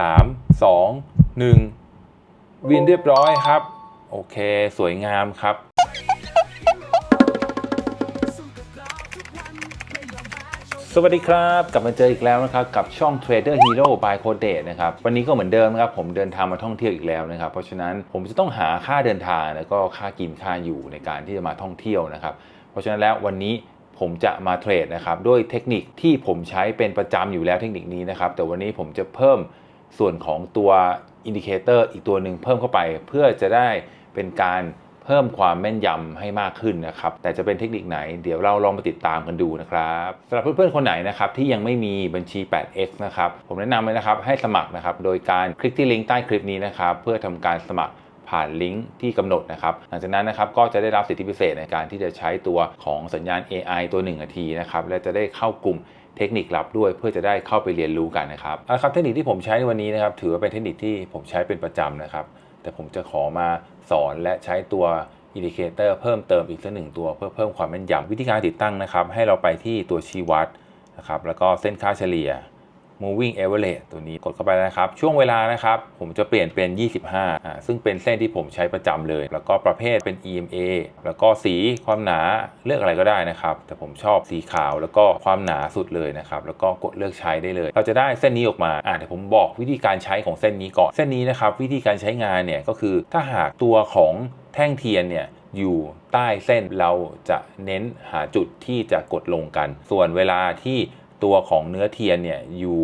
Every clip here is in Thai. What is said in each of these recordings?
3 2 1วินเรียบร้อยครับ โอเค สวยงามครับสวัสดีครับ กลับมาเจออีกแล้วนะครับ กับช่อง Trader Hero by Code นะครับ วันนี้ก็เหมือนเดิมนะครับ ผมเดินทางมาท่องเที่ยวอีกแล้วนะครับ เพราะฉะนั้นผมจะต้องหาค่าเดินทางแล้วก็ค่ากินค่าอยู่ในการที่จะมาท่องเที่ยวนะครับ เพราะฉะนั้นแล้ววันนี้ผมจะมาเทรดนะครับด้วยเทคนิคที่ผมใช้เป็นประจำอยู่แล้วเทคนิคนี้นะครับ แต่วันนี้ผมจะเพิ่ม ส่วนของตัวอินดิเคเตอร์อีกตัวหนึ่งเพิ่มเข้าไป เพื่อจะได้เป็นการเพิ่มความแม่นยำให้มากขึ้นนะครับ แต่จะเป็นเทคนิคไหน เดี๋ยวเราลองมาติดตามกันดูนะครับสำหรับเพื่อนๆ คนไหนนะครับ ที่ยังไม่มีบัญชี 8x นะครับ ผมแนะนำเลยนะครับให้สมัครนะครับ โดยการคลิกที่ลิงก์ใต้คลิปนี้นะครับ เพื่อทำการสมัคร ผ่านลิงก์ที่กำหนดนะครับหลังจากนั้นนะครับก็จะได้รับสิทธิพิเศษในการที่จะใช้ตัวของสัญญาณ AI ตัว 1 นาทีนะครับและจะได้เข้ากลุ่มเทคนิคลับด้วยเพื่อจะได้เข้าไปเรียนรู้กันนะครับเอาละครับเทคนิคที่ผมใช้ในวันนี้นะครับถือว่าเป็นเทคนิคที่ผมใช้เป็นประจำนะครับ แต่ผมจะขอมาสอนและใช้ตัวอินดิเคเตอร์เพิ่มเติมอีกสักหนึ่งตัวเพื่อเพิ่มความแม่นยำวิธีการติดตั้งนะครับ ให้เราไปที่ตัวชี้วัดนะครับแล้วก็เส้นค่าเฉลี่ย moving average ตัวนี้กดเข้าไปนะครับ ช่วงเวลานะครับ ผมจะเปลี่ยนเป็น 25อ่าซึ่งเป็นเส้นที่ผมใช้ประจำเลย แล้วก็ประเภทเป็น EMA แล้วก็สีความหนาเลือกอะไรก็ได้นะครับ แต่ผมชอบสีขาวแล้วก็ความหนาสุดเลยนะครับ แล้วก็กดเลือกใช้ได้เลย เราจะได้เส้นนี้ออกมาอ่าเดี๋ยวผมบอกวิธีการใช้ของเส้นนี้ก่อน เส้นนี้นะครับวิธีการใช้งานเนี่ยก็คือถ้าหากตัวของแท่งเทียนเนี่ยอยู่ใต้เส้นเราจะเน้นหาจุดที่จะกดลงกัน ส่วนเวลาที่ ตัวของเนื้อเทียนเนี่ยอยู่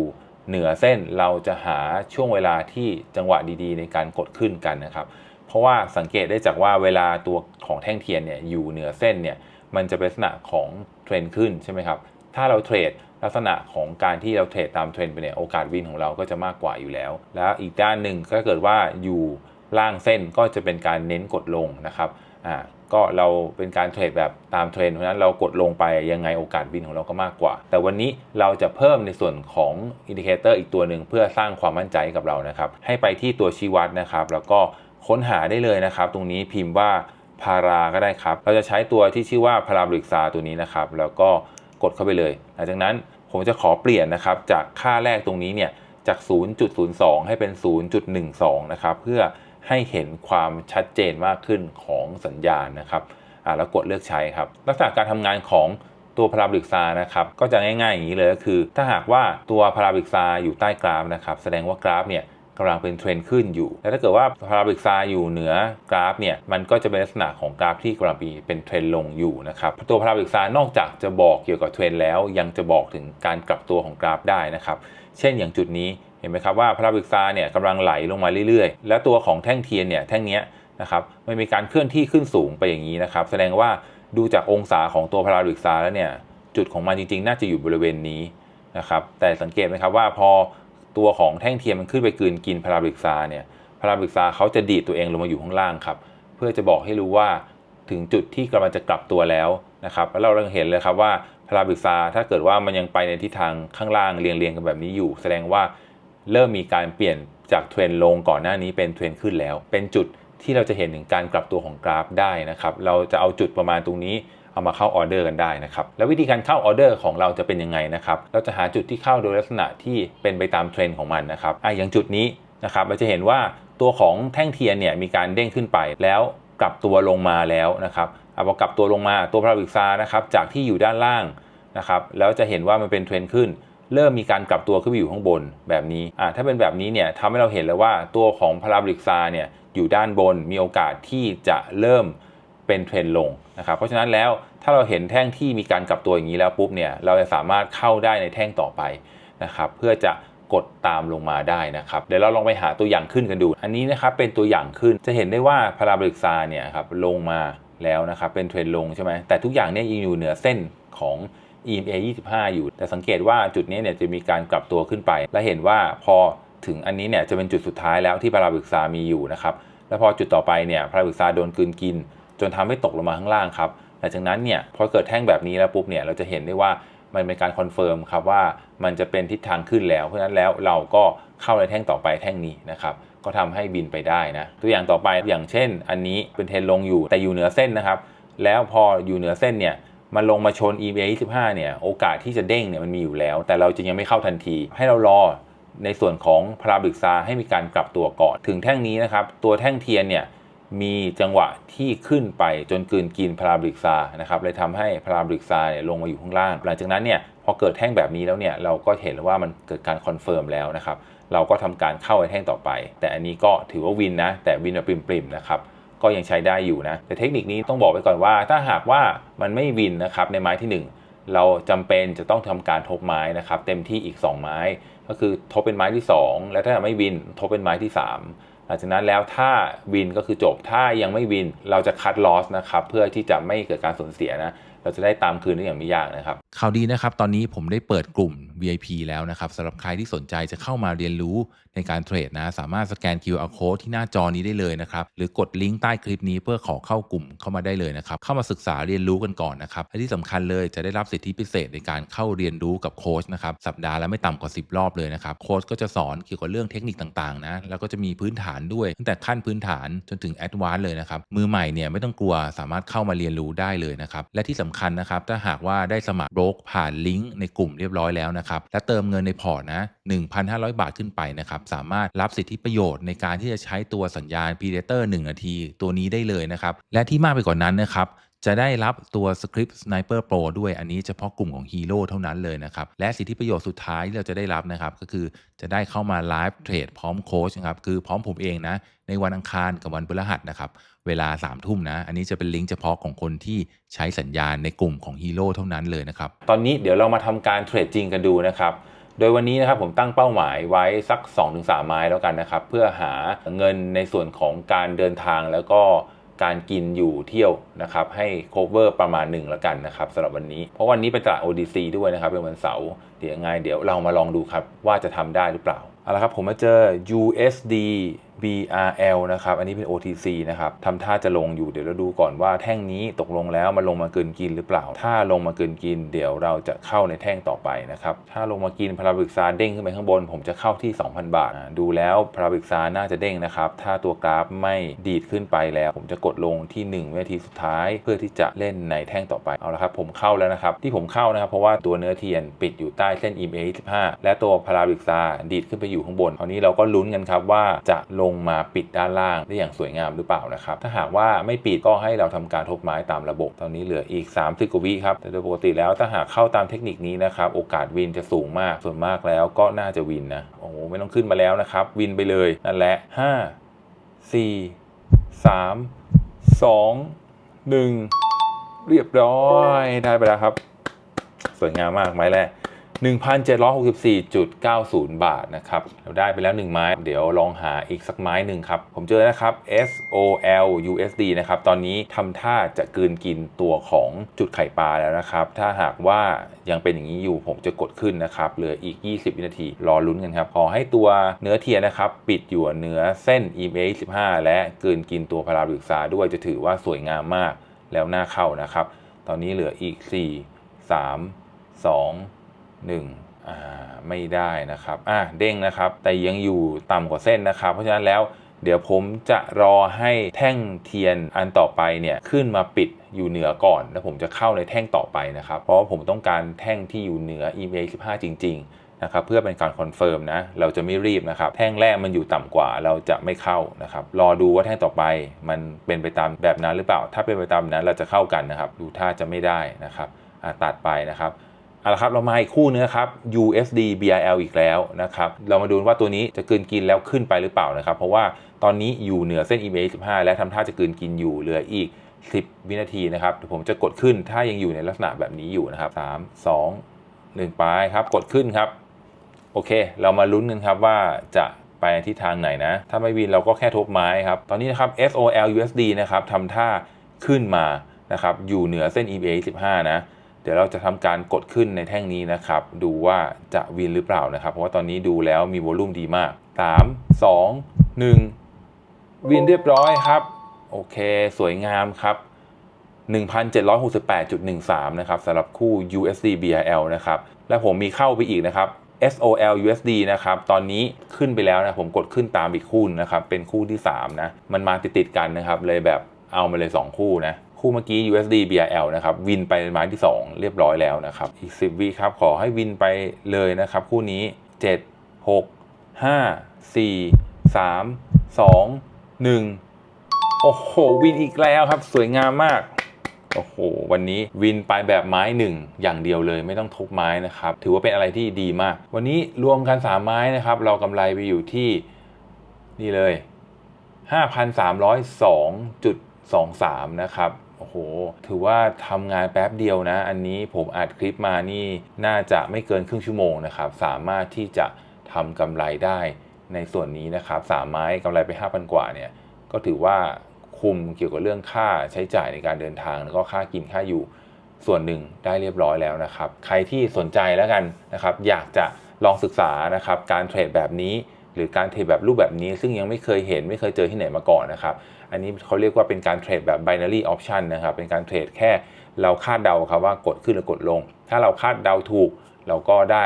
เหนือเส้นเราจะหาช่วงเวลาที่จังหวะดีๆ ในการกดขึ้นกันนะครับ เพราะว่าสังเกตได้จากว่าเวลาตัวของแท่งเทียนเนี่ยอยู่เหนือเส้นเนี่ยมันจะเป็นลักษณะของเทรนขึ้นใช่ไหมครับถ้าเราเทรดลักษณะของการที่เราเทรดตามเทรนไปเนี่ยโอกาสวินของเราก็จะมากกว่าอยู่แล้ว แล้วอีกด้านหนึ่งถ้าเกิดว่าอยู่ล่างเส้นก็จะเป็นการเน้นกดลงนะครับอ่า ก็เราเป็นการเทรดแบบตามเทรนด์เพราะฉะนั้นเรากดลงไปยังไงโอกาสวินของเราก็มากกว่า แต่วันนี้เราจะเพิ่มในส่วนของอินดิเคเตอร์อีกตัวหนึ่งเพื่อสร้างความมั่นใจให้กับเรานะครับ ให้ไปที่ตัวชี้วัดนะครับ แล้วก็ค้นหาได้เลยนะครับ ตรงนี้พิมพ์ว่าพาราก็ได้ครับ เราจะใช้ตัวที่ชื่อว่าพาราบริกซาตัวนี้นะครับ แล้วก็กดเข้าไปเลยหลังจากนั้นผมจะขอเปลี่ยนนะครับ จากค่าแรกตรงนี้เนี่ยจาก 0.02 ให้เป็น 0.12 นะครับเพื่อ ให้เห็นความชัดเจนมากขึ้นของสัญญาณนะครับแล้วกดเลือกใช้ครับ ลักษณะการทำงานของตัวพาราบริกซานะครับก็จะง่ายๆอย่างนี้เลยก็คือ ถ้าหากว่าตัวพาราบริกซาอยู่ใต้กราฟนะครับแสดงว่ากราฟเนี่ยกำลังเป็นเทรนขึ้นอยู่ และถ้าเกิดว่าพาราบริกซาอยู่เหนือกราฟเนี่ยมันก็จะเป็นลักษณะของกราฟที่กำลังมีเป็นเทรนลงอยู่นะครับตัวพาราบริกซานอกจากจะบอกเกี่ยวกับเทรนแล้วยังจะบอกถึงการกลับตัวของกราฟได้นะครับ เช่นอย่างจุดนี้ เห็นไหมครับว่าพราบริกซาเนี่ยกำลังไหลลงมาเรื่อยๆ แล้วตัวของแท่งเทียนเนี่ยแท่งเนี้ยนะครับมันมีการเคลื่อนที่ขึ้นสูงไปอย่างนี้นะครับ แสดงว่าดูจากองศาของตัวพราบริกซาแล้วเนี่ยจุดของมันจริงๆ น่าจะอยู่บริเวณนี้นะครับแต่สังเกตไหมครับว่าพอตัวของแท่งเทียมมันขึ้นไปกืนกินพราบริกซาเนี่ยพราบริกซาเขาจะดีดตัวเองลงมาอยู่ข้างล่างครับเพื่อจะบอกให้รู้ว่าถึงจุดที่กำลังจะกลับตัวแล้วนะครับแล้วเราเห็นเลยครับว่าพาราบิกซาถ้าเกิดว่ามันยังไปในทิศทางข้างล่างเรียงเรียงๆกันแบบนี้อยู่ แสดงว่า เริ่มมีการเปลี่ยนจากเทรนลงก่อนหน้านี้เป็นเทรนขึ้นแล้ว เป็นจุดที่เราจะเห็นถึงการกลับตัวของกราฟได้นะครับ เราจะเอาจุดประมาณตรงนี้เอามาเข้าออเดอร์กันได้นะครับ แล้ววิธีการเข้าออเดอร์ของเราจะเป็นยังไงนะครับ เราจะหาจุดที่เข้าโดยลักษณะที่เป็นไปตามเทรนด์ของมันนะครับอะอย่างจุดนี้นะครับ เราจะเห็นว่าตัวของแท่งเทียนเนี่ยมีการเด้งขึ้นไปแล้วกลับตัวลงมาแล้วนะครับอะพอกลับตัวลงมาตัวพาราบิกซานะครับจากที่อยู่ด้านล่างนะครับแล้วจะเห็นว่ามันเป็นเทรนด์ขึ้น เริ่มมีการกลับตัวขึ้นไปอยู่ข้างบนแบบนี้อะถ้าเป็นแบบนี้เนี่ยทำให้เราเห็นเลยว่าตัวของพาราบริกซาเนี่ยอยู่ด้านบนมีโอกาสที่จะเริ่มเป็นเทรนลงนะครับเพราะฉะนั้นแล้วถ้าเราเห็นแท่งที่มีการกลับตัวอย่างนี้แล้วปุ๊บเนี่ยเราจะสามารถเข้าได้ในแท่งต่อไปนะครับเพื่อจะกดตามลงมาได้นะครับเดี๋ยวเราลองไปหาตัวอย่างขึ้นกันดู อันนี้นะครับเป็นตัวอย่างขึ้นจะเห็นได้ว่าพาราบริกซาเนี่ยครับลงมาแล้วนะครับเป็นเทรนลงใช่ไหมแต่ทุกอย่างเนี่ยยังอยู่เหนือเส้นของ EMA 25 อยู่ แต่สังเกตว่าจุดนี้เนี่ยจะมีการกลับตัวขึ้นไป และเห็นว่าพอถึงอันนี้เนี่ยจะเป็นจุดสุดท้ายแล้วที่พาราบิกซามีอยู่นะครับ แล้วพอจุดต่อไปเนี่ยพาราบิกซาโดนกลืนกิน จนทำให้ตกลงมาข้างล่างครับ หลังจากนั้นเนี่ยพอเกิดแท่งแบบนี้แล้วปุ๊บเนี่ยเราจะเห็นได้ว่ามันเป็นการคอนเฟิร์มครับว่ามันจะเป็นทิศทางขึ้นแล้ว เพราะฉะนั้นแล้วเราก็เข้าในแท่งต่อไปแท่งนี้นะครับก็ทำให้บินไปได้นะตัวอย่างต่อไปอย่างเช่น อันนี้เป็นเทรนลงอยู่แต่อยู่เหนือเส้นนะครับ แล้วพออยู่เหนือเส้นเนี่ย มันลงมาชน EMA 25 เนี่ย โอกาสที่จะเด้งเนี่ยมันมีอยู่แล้ว แต่เราจะยังไม่เข้าทันที ให้เรารอในส่วนของพาราบริกซาให้มีการกลับตัวก่อน ถึงแท่งนี้นะครับ ตัวแท่งเทียนเนี่ยมีจังหวะที่ขึ้นไปจนกลืนกินพาราบริกซานะครับเลยทำให้พาราบริกซาเนี่ยลงมาอยู่ข้างล่าง หลังจากนั้นเนี่ยพอเกิดแท่งแบบนี้แล้วเนี่ยเราก็เห็นว่ามันเกิดการคอนเฟิร์มแล้วนะครับ เราก็ทำการเข้าไปแท่งต่อไป แต่อันนี้ก็ถือว่าวินนะ แต่วินแบบปริมๆนะครับ ก็ยังใช้ได้อยู่นะ แต่เทคนิคนี้ต้องบอกไว้ก่อนว่า ถ้าหากว่ามันไม่วินนะครับในไม้ที่ 1 เราจำเป็นจะต้องทำการทบไม้นะครับเต็มที่อีก 2 ไม้ ก็คือทบเป็นไม้ที่ 2 และถ้าไม่วินทบเป็นไม้ที่ 3 หลังจากนั้นแล้วถ้าวินก็คือจบถ้ายังไม่วินเราจะคัดลอสนะครับเพื่อที่จะไม่เกิดการสูญเสียนะ เราจะได้ตามคืนได้อย่างไม่ยากนะครับข่าวดีนะครับ ตอนนี้ผมได้เปิดกลุ่ม VIP แล้วนะครับสำหรับใครที่สนใจจะเข้ามาเรียนรู้ในการเทรดนะ สามารถสแกน QR code ที่หน้าจอนี้ได้เลยนะครับ หรือกดลิงก์ใต้คลิปนี้เพื่อขอเข้ากลุ่มเข้ามาได้เลยนะครับ เข้ามาศึกษาเรียนรู้กันก่อนนะครับและที่สำคัญเลยจะได้รับสิทธิพิเศษในการเข้าเรียนรู้กับโค้ชนะครับสัปดาห์ละไม่ต่ำกว่า 10 รอบเลยนะครับโค้ชก็จะสอนเกี่ยวกับเรื่องเทคนิคต่างๆนะแล้วก็จะมีพื้นฐานด้วยตั้งแต่ขั้นพื้นฐานจนถึงแอดวานซ์เลยนะครับมือใหม่เนี่ยไม่ต้องกลัวสามารถเข้ามาเรียนรู้ได้เลยนะครับและที่สำคัญนะครับ ถ้าหากว่าได้สมัครโบรกผ่านลิงก์ในกลุ่มเรียบร้อยแล้วนะครับ และเติมเงินในพอร์ตนะ 1,500 บาทขึ้นไปนะครับ สามารถรับสิทธิประโยชน์ในการที่จะใช้ตัวสัญญาณ Predator 1 นาที ตัวนี้ได้เลยนะครับ และที่มากไปกว่านั้นนะครับ จะได้รับตัว Script Sniper Pro ด้วยอันนี้เฉพาะกลุ่มของฮีโร่เท่านั้นเลยนะครับ และสิทธิประโยชน์สุดท้ายที่เราจะได้รับนะครับ ก็คือจะได้เข้ามาไลฟ์เทรดพร้อมโค้ชนะครับ คือพร้อมผมเองนะ ในวันอังคารกับวันพฤหัสนะครับ เวลา3ามทุ่มนะ อันนี้จะเป็นลิงก์เฉพาะของคนที่ใช้สัญญาณในกลุ่มของฮีโร่เท่านั้นเลยนะครับ ตอนนี้เดี๋ยวเรามาทำการเทรดจริงกันดูนะครับโดยวันนี้นะครับผมตั้งเป้าหมายไว้สัก 2-3 ไม้แล้วกันนะครับ เพื่อหาเงินในส่วนของการเดินทางแล้วก็ การกินอยู่เที่ยวนะครับให้ cover ประมาณหนึ่งแล้วกันนะครับสำหรับวันนี้ เพราะวันนี้เป็นตลาด ODC ด้วยนะครับเป็นวันเสาร์เดี๋ยวยังไงเดี๋ยวเรามาลองดูครับว่าจะทำได้หรือเปล่าเอาละครับผมมาเจอ USD BRL นะครับ อันนี้เป็น OTC นะครับทำท่าจะลงอยู่ เดี๋ยวเราดูก่อนว่าแท่งนี้ตกลงแล้วมันลงมาเกินกินหรือเปล่า ถ้าลงมาเกินกิน เดี๋ยวเราจะเข้าในแท่งต่อไปนะครับ ถ้าลงมากินพาราบิกซาเด้งขึ้นไปข้างบน ผมจะเข้าที่ 2,000 บาท ดูแล้วพาราบิกซาน่าจะเด้งนะครับ ถ้าตัวกราฟไม่ดีดขึ้นไปแล้ว ผมจะกดลงที่ 1 วินาทีสุดท้าย เพื่อที่จะเล่นในแท่งต่อไป เอาละครับ ผมเข้าแล้วนะครับ ที่ผมเข้านะครับ เพราะว่าตัวเนื้อเทียนปิดอยู่ใต้เส้น EMA 25และตัวพาราบิกซาดีดขึ้นไปอยู่ข้างบนคราวนี้เราก็ลุ้นกันครับว่าจะลงงมาปิดด้านล่างได้อย่างสวยงามหรือเปล่านะครับ ถ้าหากว่าไม่ปิดก็ให้เราทำการทบไม้ตามระบบ ตอนนี้เหลืออีก30กว่าวิครับ แต่โดยปกติแล้วถ้าหากเข้าตามเทคนิคนี้นะครับ โอกาสวินจะสูงมาก ส่วนมากแล้วก็น่าจะวินนะ โอ้โหไม่ต้องขึ้นมาแล้วนะครับ วินไปเลย นั่นแหละ 5 4 3 2 1 เรียบร้อย ได้ไปแล้วครับ สวยงามมากไม้แรก 1,764.90 บาทนะครับ เราได้ไปแล้ว 1 ไม้ เดี๋ยวลองหาอีกสักไม้หนึ่งครับ ผมเจอนะครับ SOL USD นะครับ ตอนนี้ทำท่าจะกืนกินตัวของจุดไข่ปลาแล้วนะครับ ถ้าหากว่ายังเป็นอย่างนี้อยู่ผมจะกดขึ้นนะครับ เหลืออีก 20 วินาที รอลุ้นกันครับ ขอให้ตัวเนื้อเทียนนะครับ ปิดอยู่เหนือเส้น EMA 15และกืนกินตัวพาราบิกซาด้วยจะถือว่าสวยงามมากแล้วน่าเข้านะครับ ตอนนี้เหลืออีก 4 3 2 1อ่าไม่ได้นะครับอะเด้งนะครับ แต่ยังอยู่ต่ำกว่าเส้นนะครับ เพราะฉะนั้นแล้วเดี๋ยวผมจะรอให้แท่งเทียนอันต่อไปเนี่ยขึ้นมาปิดอยู่เหนือก่อน แล้วผมจะเข้าในแท่งต่อไปนะครับ เพราะว่าผมต้องการแท่งที่อยู่เหนือ EMA 15 จริง ๆ นะครับ เพื่อเป็นการคอนเฟิร์มนะ เราจะไม่รีบนะครับ แท่งแรกมันอยู่ต่ำกว่าเราจะไม่เข้านะครับ รอดูว่าแท่งต่อไปมันเป็นไปตามแบบนั้นหรือเปล่า ถ้าเป็นไปตามนั้นเราจะเข้ากันนะครับ ดูท่าจะไม่ได้นะครับตัดไปนะครับ เอาละครับเรามาอีกคู่นึงครับ USD BRL อีกแล้วนะครับเรามาดูว่าตัวนี้จะกลืนกินแล้วขึ้นไปหรือเปล่านะครับ เพราะว่าตอนนี้อยู่เหนือเส้น EMA 15 และทำท่าจะกลืนกินอยู่เหลืออีก 10 วินาทีนะครับเดี๋ยวผมจะกดขึ้นถ้ายังอยู่ในลักษณะแบบนี้อยู่นะครับ 3 2 1 ไปครับ กดขึ้นครับ โอเค เรามาลุ้นกันครับว่าจะไปทิศทางไหนนะ ถ้าไม่วินเราก็แค่ทบไม้ครับ ตอนนี้นะครับ SOL USD นะครับทำท่าขึ้นมานะครับอยู่เหนือเส้น EMA 15 นะ ดี๋ยวเราจะทำการกดขึ้นในแท่งนี้นะครับ ดูว่าจะวินหรือเปล่านะครับ เพราะว่าตอนนี้ดูแล้วมีวอลุ่มดีมาก 3 2 1 วินเรียบร้อยครับ โอเค สวยงามครับ 1,768.13 นะครับสำหรับคู่ USD BRL นะครับ และผมมีเข้าไปอีกนะครับ SOL USD นะครับ ตอนนี้ขึ้นไปแล้วนะ ผมกดขึ้นตามอีกคู่นะครับ เป็นคู่ที่ 3 นะ มันมาติดๆกันนะครับ เลยแบบเอามาเลย 2 คู่นะ คู่เมื่อกี้ USD BRL นะครับวินไปไม้ที่ 2 เรียบร้อยแล้วนะครับอีก 10วิครับขอให้วินไปเลยนะครับ คู่นี้ 7 6 5 4 3 2 1 โอ้โห วินอีกแล้วครับ สวยงามมากโอ้โห วันนี้วินไปแบบไม้หนึ่งอย่างเดียวเลยไม่ต้องทุบไม้นะครับ ถือว่าเป็นอะไรที่ดีมาก วันนี้รวมกัน 3 ไม้นะครับ เรากำไรไปอยู่ที่นี่เลย 5,302.23 นะครับ โอ้โห ถือว่าทำงานแป๊บเดียวนะ อันนี้ผมอัดคลิปมานี่น่าจะไม่เกินครึ่งชั่วโมงนะครับ สามารถที่จะทำกำไรได้ในส่วนนี้นะครับสามไม้กำไรไป 5,000 กว่าเนี่ย ก็ถือว่าคุมเกี่ยวกับเรื่องค่าใช้จ่ายในการเดินทาง แล้วก็ค่ากินค่าอยู่ส่วนหนึ่งได้เรียบร้อยแล้วนะครับ ใครที่สนใจแล้วกันนะครับ อยากจะลองศึกษานะครับ การเทรดแบบนี้ หรือการเทรดแบบรูปแบบนี้ ซึ่งยังไม่เคยเห็นไม่เคยเจอที่ไหนมาก่อนนะครับ อันนี้เขาเรียกว่าเป็นการเทรดแบบ binary option นะครับ เป็นการเทรดแค่เราคาดเดาครับว่ากดขึ้นหรือกดลง ถ้าเราคาดเดาถูก เราก็ได้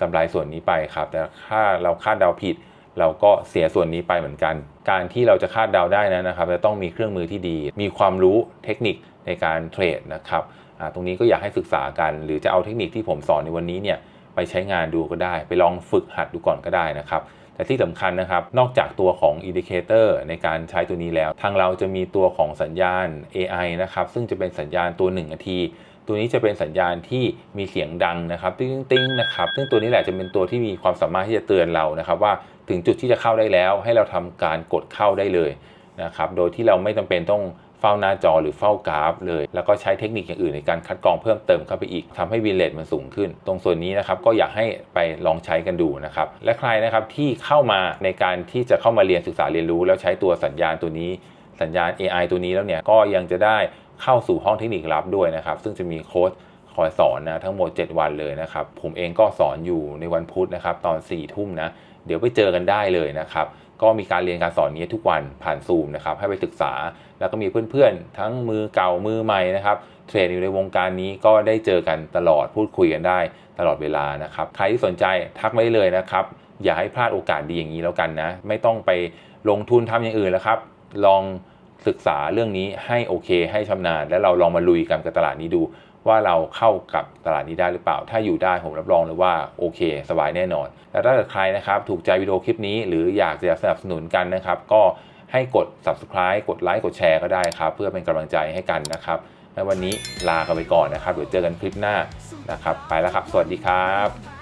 กำไรส่วนนี้ไปครับ แต่ถ้าเราคาดเดาผิด เราก็เสียส่วนนี้ไปเหมือนกัน การที่เราจะคาดเดาได้นั้นะครับจะต้องมีเครื่องมือที่ดี มีความรู้เทคนิคในการเทรดนะครับตรงนี้ก็อยากให้ศึกษากัน หรือจะเอาเทคนิคที่ผมสอนในวันนี้เนี่ยไปใช้งานดูก็ได้ ไปลองฝึกหัดดูก่อนก็ได้นะครับ แต่ที่สำคัญนะครับ นอกจากตัวของ Indicator ในการใช้ตัวนี้แล้ว ทางเราจะมีตัวของสัญญาณ AI นะครับ ซึ่งจะเป็นสัญญาณตัว1นาทีตัวนี้จะเป็นสัญญาณที่มีเสียงดังนะครับติ้งติ้งนะครับซึ่งตัวนี้แหละจะเป็นตัวที่มีความสามารถที่จะเตือนเรานะครับ ว่าถึงจุดที่จะเข้าได้แล้ว ให้เราทำการกดเข้าได้เลยนะครับ โดยที่เราไม่จำเป็นต้อง เฝ้าหน้าจอหรือเฝ้ากราฟเลย แล้วก็ใช้เทคนิคอย่างอื่นในการคัดกรองเพิ่มเติมเข้าไปอีกทำให้วินเลทมันสูงขึ้น ตรงส่วนนี้นะครับก็อยากให้ไปลองใช้กันดูนะครับ และใครนะครับที่เข้ามาในการที่จะเข้ามาเรียนศึกษาเรียนรู้ แล้วใช้ตัวสัญญาณตัวนี้ สัญญาณ AI ตัวนี้แล้วเนี่ยก็ยังจะได้เข้าสู่ห้องเทคนิคลับด้วยนะครับ ซึ่งจะมีโค้ชคอยสอนนะทั้งหมด 7 วันเลยนะครับ ผมเองก็สอนอยู่ในวันพุธนะครับ ตอน4ี่ทุ่มนะ เดี๋ยวไปเจอกันได้เลยนะครับ ก็มีการเรียนการสอนนี้ทุกวันผ่านซูมนะครับให้ไปศึกษา แล้วก็มีเพื่อนๆ ทั้งมือเก่ามือใหม่นะครับเทรดอยู่ในวงการนี้ก็ได้เจอกันตลอดพูดคุยกันได้ตลอดเวลานะครับ ใครที่สนใจทักมาได้เลยนะครับ อย่าให้พลาดโอกาสดีอย่างนี้แล้วกันนะ ไม่ต้องไปลงทุนทำอย่างอื่นแล้วครับ ลองศึกษาเรื่องนี้ให้โอเค ให้ชำนาญ แล้วเราลองมาลุยกันกับตลาดนี้ดู ว่าเราเข้ากับตลาดนี้ได้หรือเปล่า ถ้าอยู่ได้ผมรับรองเลยว่าโอเค สบายแน่นอนแต่ถ้าเกิดใครนะครับถูกใจวิดีโอคลิปนี้ หรืออยากจะสนับสนุนกันนะครับ ก็ให้กด subscribe กดไลค์กดแชร์ก็ได้ครับ เพื่อเป็นกำลังใจให้กันนะครับในวันนี้ลากันไปก่อนนะครับเดี๋ยวเจอกันคลิปหน้านะครับ ไปแล้วครับ สวัสดีครับ